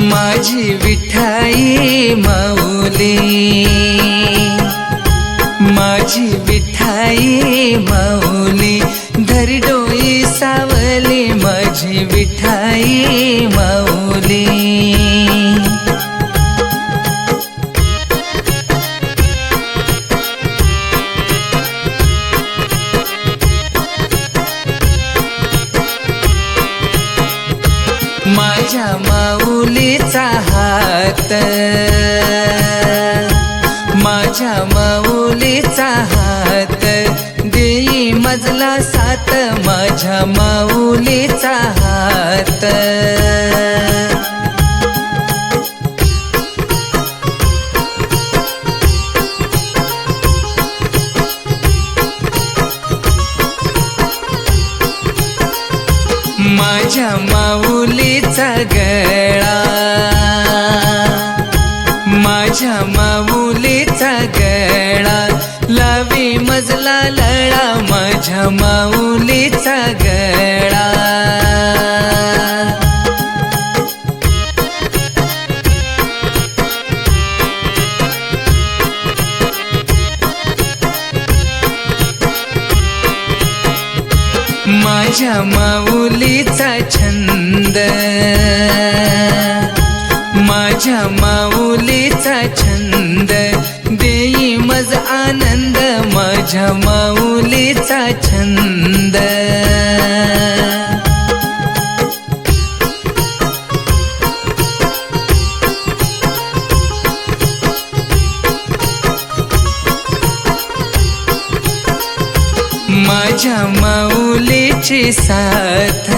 माझी विठाई माऊली. माझी विठाई माऊली. माऊलीचा हात. माझ्या माऊलीचा हात. देई मजला सात माझ्या माऊलीचा हात. माझ्या माऊलीचा गळ माझ्या माऊलीचा गळा. लावी मजला लळा माझ्या माऊलीचा गळा. माझ्या माऊलीचा छंद. माझ्या माऊलीचा छंद. देई मज आनंद माझ्या माऊलीचा छंद. माझ्या माऊलीची साथ.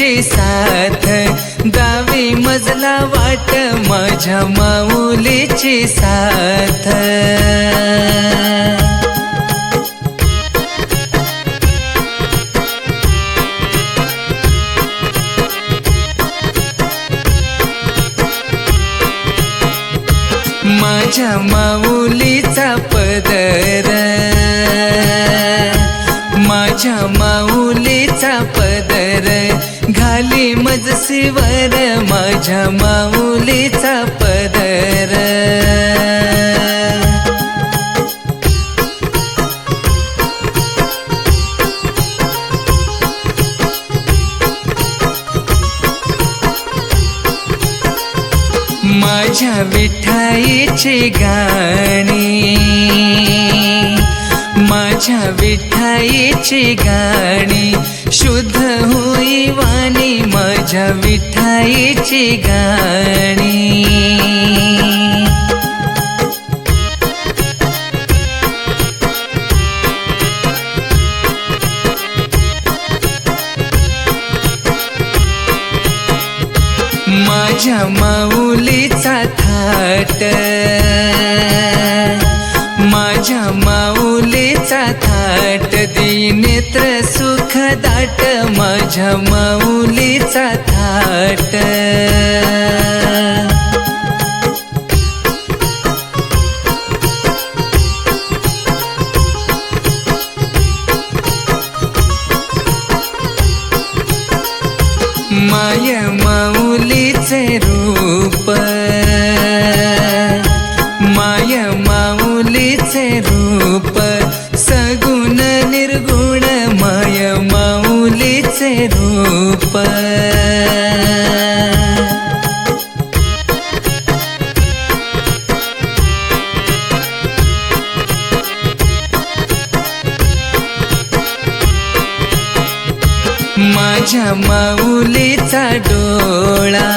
माऊलीची साथ दावी मजला वाट माझ्या माऊलीची साथ. माझ्या माऊलीचा वर माझ्या माऊलीचा पदर. माझ्या विठाईची गाणी माझ्या विठाईची गाणी शुद्ध हो जीवनी माझ्या विठाईची गाणी. माझ्या माऊलीचा थाट माझ्या माऊ थाट नेत्र सुख दाट माझ्या माऊलीचा थाट. माय माऊलीचे रूप माझ्या माऊलीचा डोळा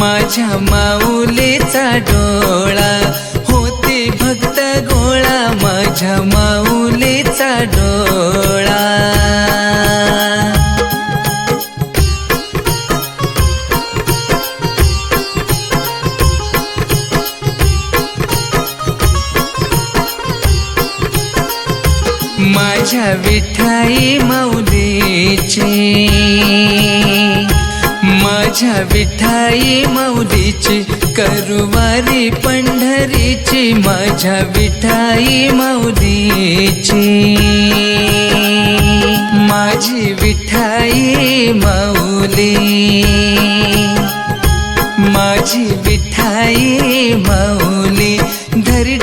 माझ्या माऊलीचा डोळा होते भक्त गोळा माझ्या माऊलीचा डोळा. माझ्या विठाई मौलीची. माझ्या विठाई मौलीची करुवारी पंढरीची माझ्या विठाई मौलीची. माझी विठाई मौली. माझी विठाई मौली धरी